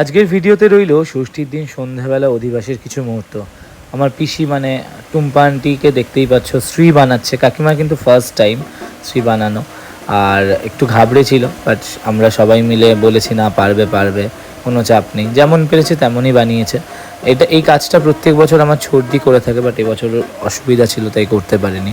আজকের ভিডিওতে রইল ষষ্ঠীর দিন সন্ধ্যাবেলা অধিবাসের কিছু মুহূর্ত। আমার পিসি মানে টুম্পা আন্টিকে দেখতেই পাচ্ছ শ্রী বানাচ্ছে। কাকিমা কিন্তু ফার্স্ট টাইম শ্রী বানানো। আর একটু ঘাবড়ে ছিল বাট আমরা সবাই মিলে বলেছি, না, পারবে পারবে, কোনো চাপ নেই। যেমন পেরেছে তেমনই বানিয়েছে। এটা, এই কাজটা প্রত্যেক বছর আমার ছর্দি করে থাকে বাট এবছর অসুবিধা ছিল, তাই করতে পারিনি।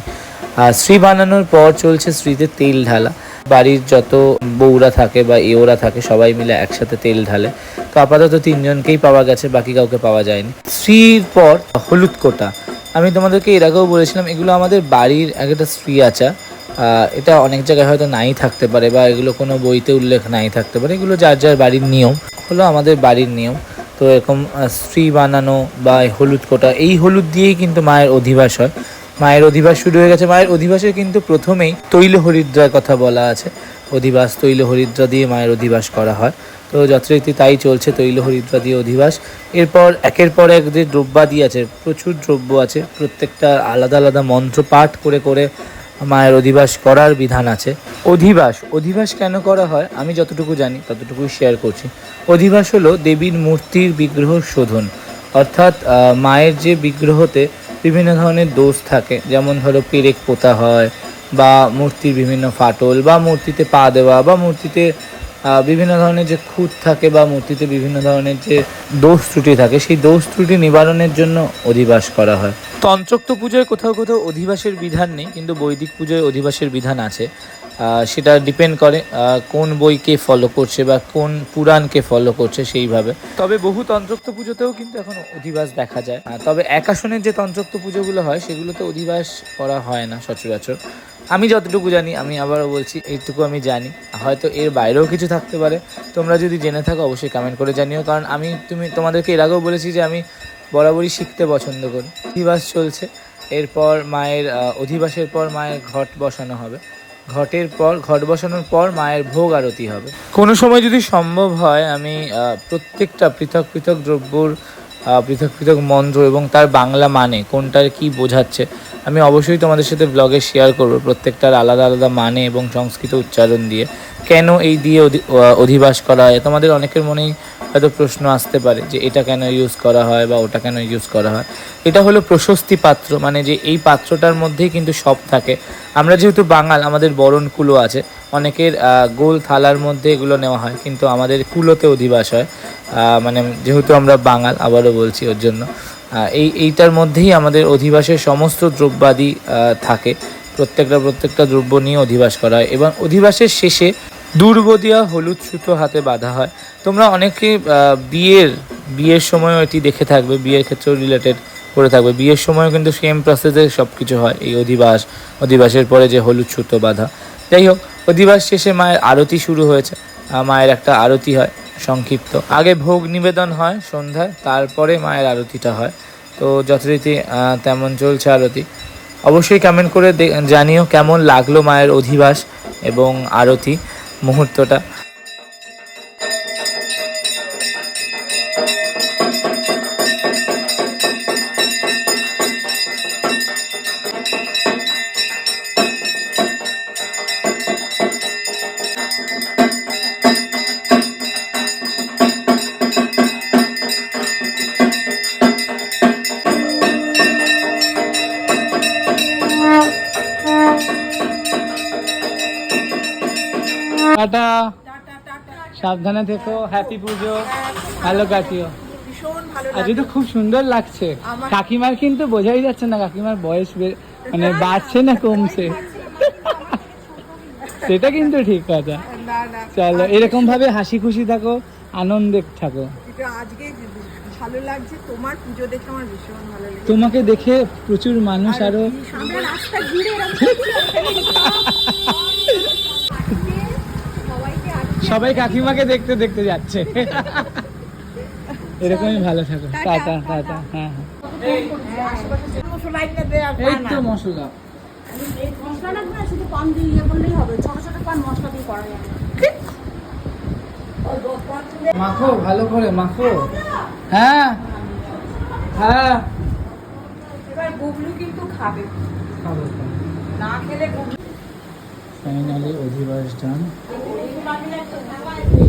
আর শ্রী বানানোর পর চলছে শ্রীতে তেল ঢালা। বাড়ির যত বউরা থাকে বা এওরা থাকে, সবাই মিলে একসাথে তেল ঢালে। তো আপাতত তিনজনকেই পাওয়া গেছে বাকি কাউকে পাওয়া যায়নি। শ্রীর পর হলুদ কোটা। আমি তোমাদেরকে এর আগেও বলেছিলাম এগুলো আমাদের বাড়ির এক একটা স্ত্রী আহ, এটা অনেক জায়গায় হয়তো নাই থাকতে পারে বা এগুলো কোনো বইতে উল্লেখ নাই থাকতে পারে এগুলো যার যার বাড়ির নিয়ম হলো আমাদের বাড়ির নিয়ম। তো এরকম স্ত্রী বানানো বা হলুদ কোটা এই হলুদ দিয়েই কিন্তু মায়ের অধিবাস হয় মায়ের অধিবাস শুরু হয়ে গেছে। মায়ের অধিবাসে কিন্তু প্রথমেই তৈল হরিদ্রার কথা বলা আছে। অধিবাস তৈল হরিদ্রা দিয়ে মায়ের অধিবাস করা হয়। তো যথারীতি তাই চলছে তৈল হরিদ্রা দিয়ে অধিবাস। এরপর একের পর এক যে দ্রব্যাদি আছে, প্রচুর দ্রব্য আছে, প্রত্যেকটা আলাদা আলাদা মন্ত্র পাঠ করে করে মায়ের অধিবাস করার বিধান আছে। অধিবাস অধিবাস কেন করা হয়? আমি যতটুকু জানি, ততটুকুই শেয়ার করছি। অধিবাস হলো দেবীর মূর্তির বিগ্রহ শোধন। অর্থাৎ মায়ের যে বিগ্রহতে বিভিন্ন ধরনের দোষ থাকে, যেমন ধরো পেরেক পোতা হয় বা মূর্তির বিভিন্ন ফাটল বা মূর্তিতে পা দেওয়া বা মূর্তিতে বিভিন্ন ধরনের যে খুঁত থাকে বা মূর্তিতে বিভিন্ন ধরনের যে দোষ ত্রুটি থাকে, সেই দোষ ত্রুটি নিবারণের জন্য অধিবাস করা হয়। তন্ত্রোক্ত পুজোয় কোথাও কোথাও অধিবাসের বিধান নেই, কিন্তু বৈদিক পুজোয় অধিবাসের বিধান আছে। সেটা ডিপেন্ড করে কোন বইকে ফলো করছে বা কোন পুরাণকে ফলো করছে সেইভাবে। তবে বহু তন্ত্রোক্ত পুজোতেও কিন্তু এখন অধিবাস দেখা যায়। তবে একাশনের যে তন্ত্রোক্ত পুজোগুলো হয়, সেগুলোতে অধিবাস করা হয় না সচরাচর। আমি যতটুকু জানি, আমি আবারও বলছি, এইটুকু আমি জানি। হয়তো এর বাইরেও কিছু থাকতে পারে। তোমরা যদি জেনে থাকো, অবশ্যই কমেন্ট করে জানিও। কারণ আমি, তুমি, তোমাদেরকে এর আগেও বলেছি যে আমি বরাবরই শিখতে পছন্দ করি। অধিবাস চলছে। এরপর মায়ের অধিবাসের পর মায়ের ঘট বসানো হবে। ঘটের পর, ঘট বসানোর পর মায়ের ভোগ আরতি হবে। কোনো সময় যদি সম্ভব হয়, আমি প্রত্যেকটা পৃথক পৃথক দ্রব্যর পৃথক পৃথক মন্ত্র এবং তার বাংলা মানে কোনটার কি বোঝাচ্ছে, আমি অবশ্যই তোমাদের সাথে ব্লগে শেয়ার করব প্রত্যেকটার আলাদা আলাদা মানে এবং সংস্কৃত উচ্চারণ দিয়ে। কেন এই দিয়ে অধি- অধিবাস করা হয়? তোমাদের অনেকের মনেই হয়তো প্রশ্ন আসতে পারে যে এটা কেন ইউজ করা হয় বা ওটা কেন ইউজ করা হয়। এটা হলো প্রশস্তি পাত্র মানে যে এই পাত্রটার মধ্যেই কিন্তু সব থাকে। আমরা যেহেতু বাঙাল, আমাদের বরণ কুলো আছে, অনেকের গোল থালার মধ্যে এগুলো নেওয়া হয়, কিন্তু আমাদের কুলোতে অধিবাস হয়। মানে যেহেতু আমরা বাঙাল, আবারও বলছি ওর জন্য। এই, এইটার মধ্যেই আমাদের অধিবাসের সমস্ত দ্রব্যাদি থাকে। প্রত্যেকটা প্রত্যেকটা দ্রব্য নিয়ে অধিবাস করা হয়। এবং অধিবাসের শেষে দুর্বদিয়া হলুদ সুতো হাতে বাঁধা হয়। তোমরা অনেকে বিয়ের বিয়ের সময়ও এটি দেখে থাকবে, বিয়ের ক্ষেত্রেও রিলেটেড করে থাকবে। বিয়ের সময়ও কিন্তু সেম প্রসেসে সব কিছু হয়, এই অধিবাস, অধিবাসের পরে যে হলুদ সুতো বাঁধা। যাই হোক, অধিবাস শেষে মায়ের আরতি শুরু হয়েছে। মায়ের একটা আরতি হয়। সংক্ষিপ্ত। আগে ভোগ নিবেদন হয় সন্ধ্যায়, তারপরে মায়ের আরতিটা হয়। তো যথারীতি তেমন চলছে আরতি। অবশ্যই কমেন্ট করে জানিও কেমন লাগল মায়ের অধিবাস এবং আরতি মুহূর্তটা। টাটা। সাবধানে থেকো হ্যাপি পুজো ভালো কাটিও। আজকে তো খুব সুন্দর লাগছে কাকিমার কিন্তু বোঝাই যাচ্ছে না কাকিমার বয়স মানে বাড়ছে না কমছে। সেটা কিন্তু ঠিক কথা। চলো এরকম ভাবে হাসি খুশি থাকো আনন্দে থাকো। আজকে ভালো লাগছে তোমার পুজো দেখে আমার ভীষণ ভালো লেগেছে। তোমাকে দেখে প্রচুর মানুষ আরও রাস্তা ঘিরে এরকম সবাইকে আজকে সবাই কাকিমাকে দেখতে দেখতে যাচ্ছে। এরকমই ভালো থাকো টাটা টাটা হ্যাঁ হ্যাঁ। এই তো মশলা। ইয়ে মাখো ভালো করে মাখো। হ্যাঁ হ্যাঁ। এবার গুগলু কিন্তু খাবে। খাব না খেলে ফাইনালি অধিবাস ডান นี่คือ